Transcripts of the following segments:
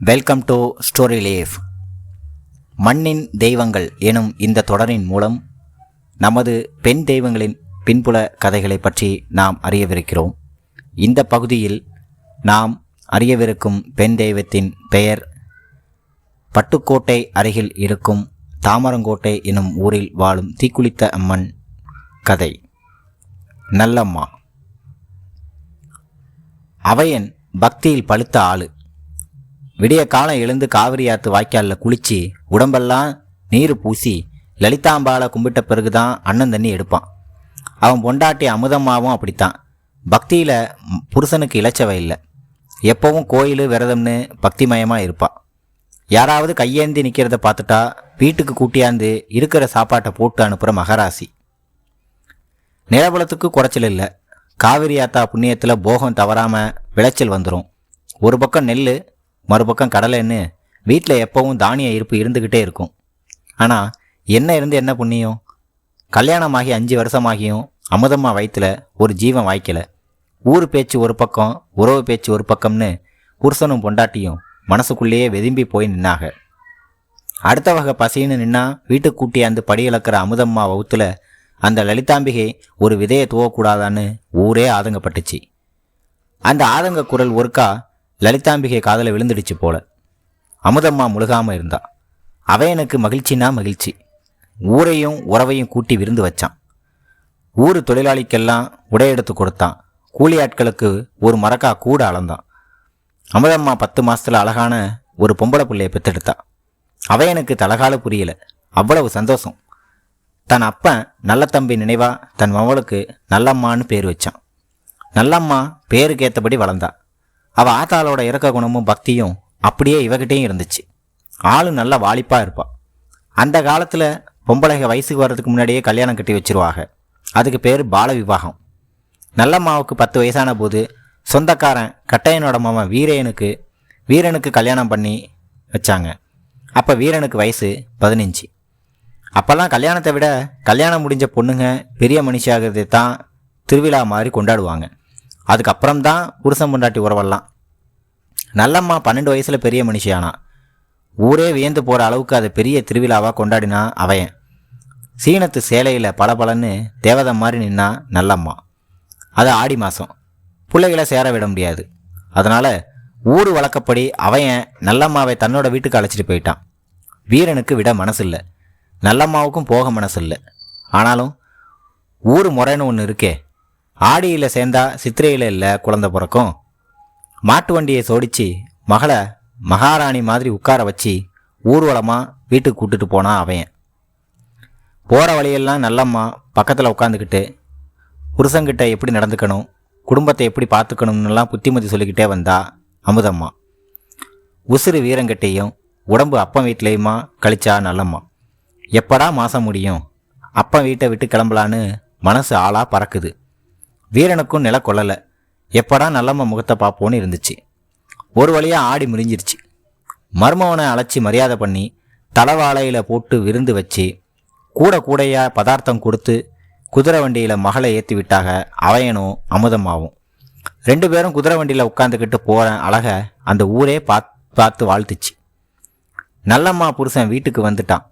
Welcome to story லேஃப் மண்ணின் தெய்வங்கள் எனும் இந்த தொடரின் மூலம் நமது பெண் தெய்வங்களின் பின்புல கதைகளை பற்றி நாம் அறியவிருக்கிறோம். இந்த பகுதியில் நாம் அறியவிருக்கும் பெண் தெய்வத்தின் பெயர் பட்டுக்கோட்டை அருகில் இருக்கும் தாமரங்கோட்டை எனும் ஊரில் வாழும் தீக்குளித்த அம்மன் கதை. நல்லம்மா. அவையன் பக்தியில் பழுத்த ஆளு. விடிய காலம் எழுந்து காவிரி ஆத்து வாய்க்காலில் குளிச்சு உடம்பெல்லாம் நீர் பூசி லலிதாம்பாலை கும்பிட்ட பிறகுதான் அண்ணன் தண்ணி எடுப்பான். அவன் பொண்டாட்டி அமுதம்மாவும் அப்படித்தான். பக்தியில் புருஷனுக்கு இளைச்சவை இல்லை. எப்பவும் கோயில் விரதம்னு பக்திமயமாக இருப்பான். யாராவது கையேந்தி நிற்கிறத பார்த்துட்டா வீட்டுக்கு கூட்டியாந்து இருக்கிற சாப்பாட்டை போட்டு அனுப்புகிற மகராசி. நிலபலத்துக்கு குறைச்சல் இல்லை. காவிரி ஆத்தா புண்ணியத்தில் போகம் தவறாமல் விளைச்சல் வந்துடும் ஒரு பக்கம் நெல் மறுபக்கம் கடலைன்னு வீட்டில் எப்பவும் தானிய இருப்பு இருந்துக்கிட்டே இருக்கும். ஆனால் என்ன இருந்து என்ன புண்ணியம்? கல்யாணமாகி அஞ்சு வருஷமாகியும் அமுதம்மா வயிற்றுல ஒரு ஜீவன் வாய்க்கல. ஊர் பேச்சு ஒரு பக்கம் உறவு பேச்சு ஒரு பக்கம்னு புருஷனும் பொண்டாட்டியும் மனசுக்குள்ளேயே வெதும்பி போய் நின்னாக அடுத்த வகை பசின்னு நின்னா வீட்டுக்கு கூட்டி படி இழக்கிற அமுதம்மா வவுத்துல அந்த லலிதாம்பிகை ஒரு விதையை துவக்கூடாதான்னு ஊரே ஆதங்கப்பட்டுச்சு. அந்த ஆதங்க குரல் ஒருக்கா லலிதாம்பிகை காதில் விழுந்துடுச்சு போல. அமுதம்மா முழுகாமல் இருந்தா. அவன் எனக்கு மகிழ்ச்சினா மகிழ்ச்சி. ஊரையும் உறவையும் கூட்டி விருந்து வச்சான். ஊர் தொழிலாளிக்கெல்லாம் உடை எடுத்து கொடுத்தான். கூலி ஆட்களுக்கு ஒரு மரக்கா கூட அளந்தான். அமுதம்மா பத்து மாதத்தில் அழகான ஒரு பொம்பளை பிள்ளையை பெற்றெடுத்தா. அவ எனக்கு தலகால புரியல. அவ்வளவு சந்தோஷம். தன் அப்பன் நல்ல தம்பி நினைவா தன் மவளுக்கு நல்லம்மான்னு பேர் வச்சான். நல்லம்மா பேருக்கு ஏற்றபடி வளர்ந்தா. அவள் ஆத்தாளோட இறக்க குணமும் பக்தியும் அப்படியே இவகிட்டையும் இருந்துச்சு. ஆளும் நல்ல வாலிப்பாக இருப்பாள் அந்த காலத்தில் பொம்பளைக வயசுக்கு வர்றதுக்கு முன்னாடியே கல்யாணம் கட்டி வச்சிருவாங்க. அதுக்கு பேர் பால விவாகம். நல்லம்மாவுக்கு பத்து வயசான போது சொந்தக்காரன் கட்டையனோட மாமன் வீரனுக்கு வீரனுக்கு கல்யாணம் பண்ணி வச்சாங்க. அப்போ வீரனுக்கு வயசு பதினஞ்சு. அப்போல்லாம் கல்யாணத்தை விட கல்யாணம் முடிஞ்ச பொண்ணுங்க பெரிய மனுஷியாகிறதை தான் திருவிழா மாதிரி கொண்டாடுவாங்க. அதுக்கப்புறம் தான் புருஷன் பொண்டாட்டி உறவெல்லாம். நல்லம்மா பன்னெண்டு வயசில் பெரிய மனுஷியானா. ஊரே வியந்து போகிற அளவுக்கு அதை பெரிய திருவிழாவாக கொண்டாடினா அவன். சீனத்து சேலையில் பளபளன்னு தேவதை மாதிரி நின்னா நல்லம்மா. அது ஆடி மாதம் பிள்ளைகளை சேர விட முடியாது. அதனால் ஊர் வழக்கப்படி அவன் நல்லம்மாவை தன்னோட வீட்டுக்கு அழைச்சிட்டு போயிட்டான். வீரனுக்கு விட மனசு இல்லை நல்லம்மாவுக்கும் போக மனசில்லை. ஆனாலும் ஊர் முறைன்னு ஒன்று இருக்கே. ஆடியில் சேர்ந்தா சித்திரையில் இல்லை குழந்தை பிறக்கும். மாட்டு வண்டியை சோடிச்சு மகளை மகாராணி மாதிரி உட்கார வச்சு ஊர்வலமாக வீட்டுக்கு கூட்டிட்டு போனான் அவன். போகிற வழியெல்லாம் நல்லம்மா பக்கத்தில் உட்காந்துக்கிட்டு புருஷங்கிட்ட எப்படி நடந்துக்கணும் குடும்பத்தை எப்படி பார்த்துக்கணும்னுலாம் புத்திமதி சொல்லிக்கிட்டே வந்தா அமுதம்மா. உசுறு வீரங்கிட்டையும் உடம்பு அப்பன் வீட்லேயுமா கழிச்சா நல்லம்மா. எப்படா மாதம் முடியும் அப்பன் வீட்டை விட்டு கிளம்பலான்னு மனசு ஆளாக பறக்குது. வீரனுக்கும் நில கொள்ளலை எப்படா நல்லம்மா முகத்தை பார்ப்போன்னு இருந்துச்சு. ஒரு வழியாக ஆடி முடிஞ்சிருச்சு மர்மவனை அழைச்சி மரியாதை பண்ணி தளவாழையில் போட்டு விருந்து வச்சு கூட கூடையாக பதார்த்தம் கொடுத்து குதிரை வண்டியில் மகளை ஏற்றி விட்டாக அவையனும் அமுதமாவும். ரெண்டு பேரும் குதிரை வண்டியில் உட்காந்துக்கிட்டு போகிற அழக அந்த ஊரே பார்த்து பார்த்து வாழ்த்துச்சு. நல்லம்மா புருஷன் வீட்டுக்கு வந்துட்டான்.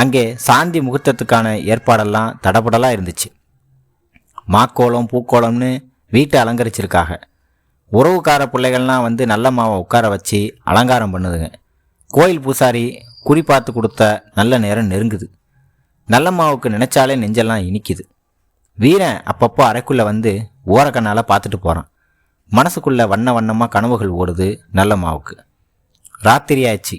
அங்கே சாந்தி முகூர்த்தத்துக்கான ஏற்பாடெல்லாம் தடபடலாக இருந்துச்சு. மாக்கோலம் பூக்கோலம்னு வீட்டை அலங்கரிச்சிருக்காக உறவுக்கார பிள்ளைகள்லாம் வந்து நல்ல மாவை உட்கார வச்சு அலங்காரம் பண்ணுதுங்க. கோயில் பூசாரி குறி பார்த்து கொடுத்த நல்ல நேரம் நெருங்குது. நல்லம்மாவுக்கு நினைச்சாலே நெஞ்செல்லாம் இனிக்குது. வீரன் அப்பப்போ அறைக்குள்ளே வந்து ஓரக்கண்ணால் பார்த்துட்டு போகிறான் மனசுக்குள்ளே வண்ண வண்ணமாக கனவுகள் ஓடுது நல்லம்மாவுக்கு ராத்திரி ஆயிடுச்சு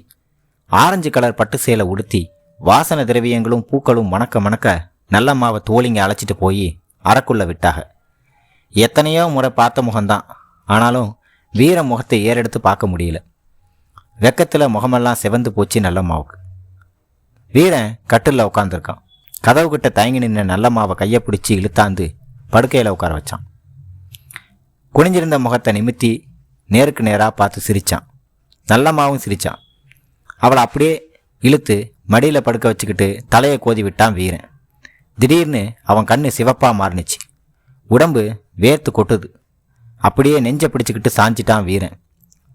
ஆரஞ்சு கலர் பட்டு சேலை உடுத்தி வாசன திரவியங்களும் பூக்களும் மணக்க மணக்க நல்லம்மாவை தோழிங்க அழைச்சிட்டு போய் அறக்குள்ள விட்டாக. எத்தனையோ முறை பார்த்த முகம்தான். ஆனாலும் வீர முகத்தை ஏறெடுத்து பார்க்க முடியல. வெக்கத்தில் முகமெல்லாம் செவந்து போச்சு நல்லம்மாவுக்கு. வீரன் கட்டிலில் உட்காந்துருக்கான் கதவு கிட்ட தயங்கி நின்ன நல்லம்மாவை கையை பிடிச்சி இழுத்தாந்து படுக்கையில் உட்கார வச்சான். குனிஞ்சிருந்த முகத்தை நிமித்தி நேருக்கு நேராக பார்த்து சிரிச்சான். நல்லம்மாவும் சிரிச்சான். அவளை அப்படியே இழுத்து மடியில் படுக்க வச்சுக்கிட்டு தலையை கோதி விட்டான் வீரன். திடீர்னு அவன் கண்ணு சிவப்பாக மாறுனுச்சு. உடம்பு வேர்த்து கொட்டுது. அப்படியே நெஞ்சை பிடிச்சிக்கிட்டு சாஞ்சிட்டான் வீரன்.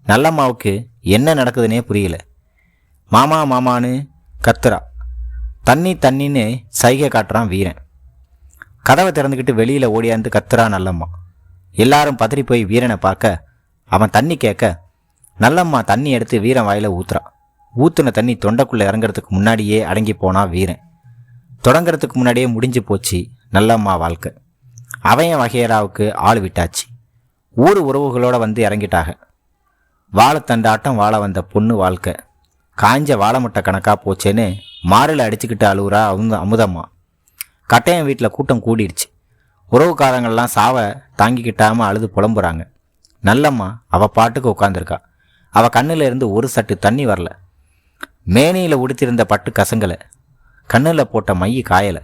நல்லம்மாவுக்கு என்ன நடக்குதுன்னே புரியல. மாமா மாமான்னு கத்துறா. தண்ணி தண்ணின்னு சைகை காட்டுறான் வீரன். கதவை திறந்துக்கிட்டு வெளியில் ஓடியாந்து கத்துறா நல்லம்மா. எல்லாரும் பதறி போய் வீரனை பார்க்க அவன் தண்ணி கேட்க நல்லம்மா தண்ணி எடுத்து வீரன் வாயில ஊத்துறான் ஊத்துன தண்ணி தொண்டைக்குள்ளே இறங்குறதுக்கு முன்னாடியே அடங்கி போனா வீரன். தொடங்குறதுக்கு முன்னாடியே முடிஞ்சு போச்சு. நல்லம்மா வாழ்க்கை. அவன் வகையராவுக்கு ஆள் விட்டாச்சு. ஊர் உறவுகளோடு வந்து இறங்கிட்டாக. வாழைத்தண்டாட்டம் வாழ வந்த பொண்ணு வாழ்க்கை. காஞ்ச வாழை முட்டை கணக்காக போச்சேன்னு மாறில் அடிச்சுக்கிட்டு அழுவுறா அவங்க அமுதம்மா. கட்டையன் வீட்டில் கூட்டம் கூடிடுச்சு. உறவுக்காரங்கள்லாம் சாவை தாங்கிக்கிட்டாமல் அழுது புலம்புறாங்க. நல்லம்மா அவள் பாட்டுக்கு உட்காந்துருக்கா அவள் கண்ணில் இருந்து ஒரு சட்டு தண்ணி வரல. மேனியில் உடுத்திருந்த பட்டு கசங்கலை. கண்ணில் போட்ட மை காயலை.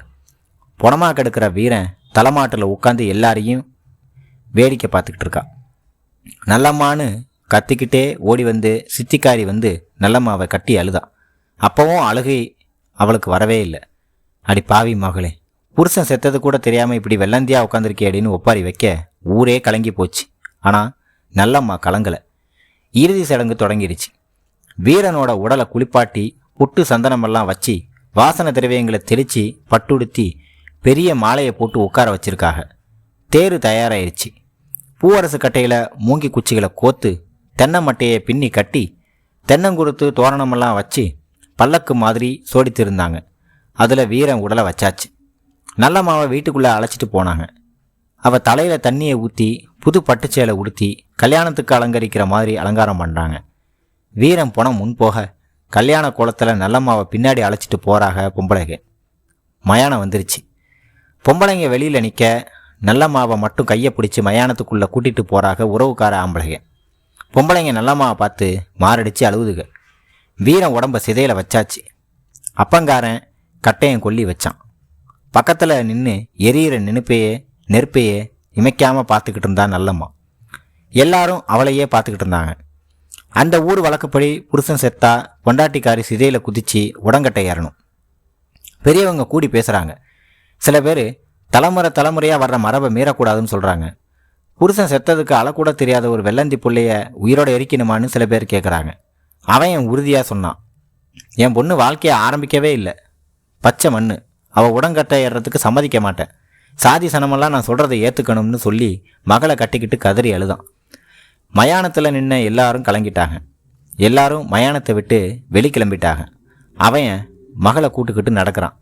புணமா கெடுக்கிற வீரன் தலைமாட்டில் உட்காந்து எல்லாரையும் வேடிக்கை பார்த்துக்கிட்டு இருக்கா. நல்லம்மான்னு கத்திக்கிட்டே ஓடி வந்து சித்திக்காரி வந்து நல்லம்மாவை கட்டி அழுதா. அப்போவும் அழுகை அவளுக்கு வரவே இல்லை. அடி பாவி மகளே புருஷன் செத்தது கூட தெரியாமல் இப்படி வெள்ளந்தியா உட்காந்துருக்கேடின்னு ஒப்பாரி வைக்க ஊரே கலங்கி போச்சு. ஆனால் நல்லம்மா கலங்கலை. இறுதி சடங்கு தொடங்கிடுச்சு. வீரனோட உடலை குளிப்பாட்டி புட்டு சந்தனமெல்லாம் வச்சு வாசன திரவியங்களை தெளித்து பட்டுடுத்தி பெரிய மாலையை போட்டு உட்கார வச்சுருக்காங்க தேர் தயாராயிருச்சு. பூவரசு கட்டையில் மூங்கி குச்சிகளை கோத்து தென்னை மட்டையை பின்னி கட்டி தென்னங்குருத்து தோரணமெல்லாம் வச்சு பல்லக்கு மாதிரி சோடித்திருந்தாங்க. அதில் வீரன் உடலை வச்சாச்சு. நல்ல மாவை வீட்டுக்குள்ளே அழைச்சிட்டு போனாங்க. அவள் தலையில் தண்ணியை ஊற்றி புது பட்டுச்சேலை உடுத்தி கல்யாணத்துக்கு அலங்கரிக்கிற மாதிரி அலங்காரம் பண்ணுறாங்க வீரன் போன முன் போக கல்யாண குளத்தில் நல்லம்மாவை பின்னாடி அழைச்சிட்டு போகிறாங்க பொம்பளைங்க. மயானம் வந்துருச்சு. பொம்பளைங்க வெளியில் நிற்க நல்லம்மாவை மட்டும் கையை பிடிச்சி மயானத்துக்குள்ளே கூட்டிகிட்டு போகிறாங்க உறவுக்கார ஆம்பளைங்க. பொம்பளைங்க நல்லம்மாவை பார்த்து மாரடித்து அழுகுதுக வீரன் உடம்ப சிதையில் வச்சாச்சு. அப்பங்காரன் கட்டையன் கொல்லி வச்சான். பக்கத்தில் நின்று எரியிற நினைப்பையே நெருப்பையே இமைக்காமல் பார்த்துக்கிட்டு இருந்தான் நல்லம்மா. எல்லாரும் அவளையே பார்த்துக்கிட்டு இருந்தாங்க. அந்த ஊர் வழக்கப்படி புருஷன் செத்தா பொண்டாட்டிக்காரி சிதையில் குதிச்சு உடங்கட்டை ஏறணும். பெரியவங்க கூடி பேசுகிறாங்க சில பேர் தலைமுறை தலைமுறையாக வர்ற மரபை மீறக்கூடாதுன்னு சொல்கிறாங்க புருஷன் செத்ததுக்கு அழக்கூட தெரியாத ஒரு வெள்ளந்தி பிள்ளைய உயிரோட எரிக்கணுமான்னு சில பேர் கேட்குறாங்க அவன் என் உறுதியாக சொன்னான். என் பொண்ணு வாழ்க்கையை ஆரம்பிக்கவே இல்லை. பச்சை மண் அவள் உடங்கட்டை ஏறுறதுக்கு சம்மதிக்க மாட்டேன். சாதி சனமெல்லாம் நான் சொல்கிறத ஏற்றுக்கணும்னு சொல்லி மகளை கட்டிக்கிட்டு கதறி அழுதான். மயானத்தில் நின்ன எல்லாரும் கலங்கிட்டாங்க. எல்லாரும் மயானத்தை விட்டு வெளி கிளம்பிட்டாங்க அவன் மகளை கூட்டுக்கிட்டு நடக்கிறான்.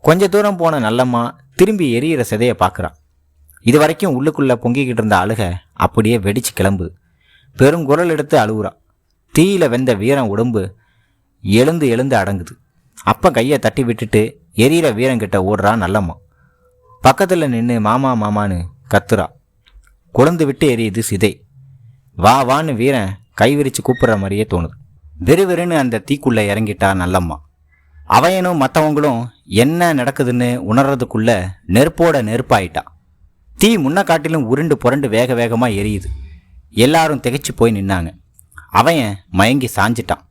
கொஞ்ச தூரம் போன நல்லம்மா திரும்பி எரியிற சிதையை பார்க்குறான் இது வரைக்கும் உள்ளுக்குள்ளே பொங்கிக்கிட்டு இருந்த அழுக அப்படியே வெடிச்சு கிளம்புது பெருங்குரல் எடுத்து அழுகுறான். தீயில வெந்த வீரன் உடம்பு எழுந்து எழுந்து அடங்குது. அப்போ கையை தட்டி விட்டுட்டு எரியிற வீரங்கிட்ட ஓடுறான் நல்லம்மா. பக்கத்தில் நின்று மாமா மாமான்னு கத்துறா. குழந்து விட்டு எரியுது சிதை. வா வான்னு வீரன் கை விரிச்சு கூப்பிடுற மாதிரியே தோணுது. விறுவிறுன்னு அந்த தீக்குள்ளே இறங்கிட்டா நல்லம்மா. அவையனும் மற்றவங்களும் என்ன நடக்குதுன்னு உணர்றதுக்குள்ள நெருப்போட நெருப்பாயிட்டா. தீ முன்ன காட்டிலும் உருண்டு புரண்டு வேக வேகமாக எரியுது. எல்லாரும் திகைச்சு போய் நின்னாங்க. அவன் மயங்கி சாஞ்சிட்டான்.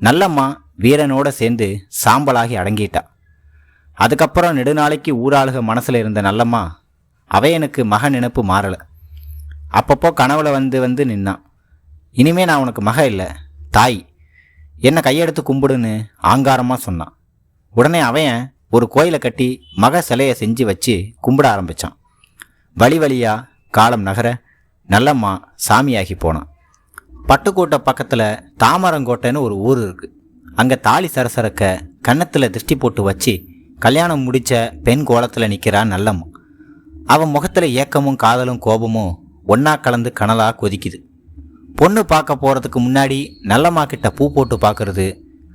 நல்லம்மா வீரனோட சேர்ந்து சாம்பலாகி அடங்கிட்டான் அதுக்கப்புறம் நெடுநாளைக்கு ஊராளுக மனசில் இருந்த நல்லம்மா அவையனுக்கு மக நினப்பு மாறலை. அப்பப்போ கனவுல வந்து வந்து நின்னான் இனிமே நான் உனக்கு மக இல்லை தாய். என்னை கையெடுத்து கும்பிடுன்னு ஆங்காரமாக சொன்னான் உடனே அவன் ஒரு கோயிலை கட்டி மக சிலையை செஞ்சு வச்சு கும்பிட ஆரம்பித்தான் வழி வழியாக காலம் நகர நல்லம்மா சாமியாகி போனான். பட்டுக்கோட்டை பக்கத்தில் தாமரங்கோட்டைன்னு ஒரு ஊர் இருக்குது அங்கே தாலி சரசரக்க கன்னத்தில் திருஷ்டி போட்டு வச்சு கல்யாணம் முடித்த பெண் கோலத்தில் நிற்கிறான் நல்லம்மா. அவன் முகத்தில் ஏக்கமும் காதலும் கோபமும் ஒன்றா கலந்து கனலாக கொதிக்குது. பொண்ணு பார்க்க போகிறதுக்கு முன்னாடி நல்லம்மா கிட்ட பூ போட்டு பார்க்கறது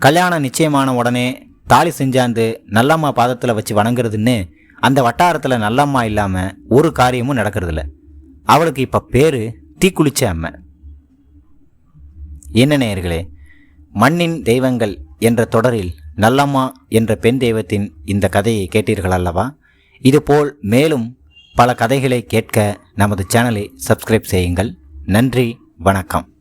கல்யாணம் நிச்சயமான உடனே தாலி செஞ்சாந்து நல்லம்மா பாதத்தில் வச்சு வணங்குறதுன்னு அந்த வட்டாரத்தில் நல்லம்மா இல்லாமல் ஒரு காரியமும் நடக்கிறதில்ல. அவளுக்கு இப்போ பேர் தீக்குளிச்ச அம்மை என்ன நேயர்களே மண்ணின் தெய்வங்கள் என்ற தொடரில் நல்லம்மா என்ற பெண் தெய்வத்தின் இந்த கதையை கேட்டீர்கள் அல்லவா? இதுபோல் மேலும் பல கதைகளை கேட்க நமது சேனலை சப்ஸ்கிரைப் செய்யுங்கள். நன்றி வணக்கம்.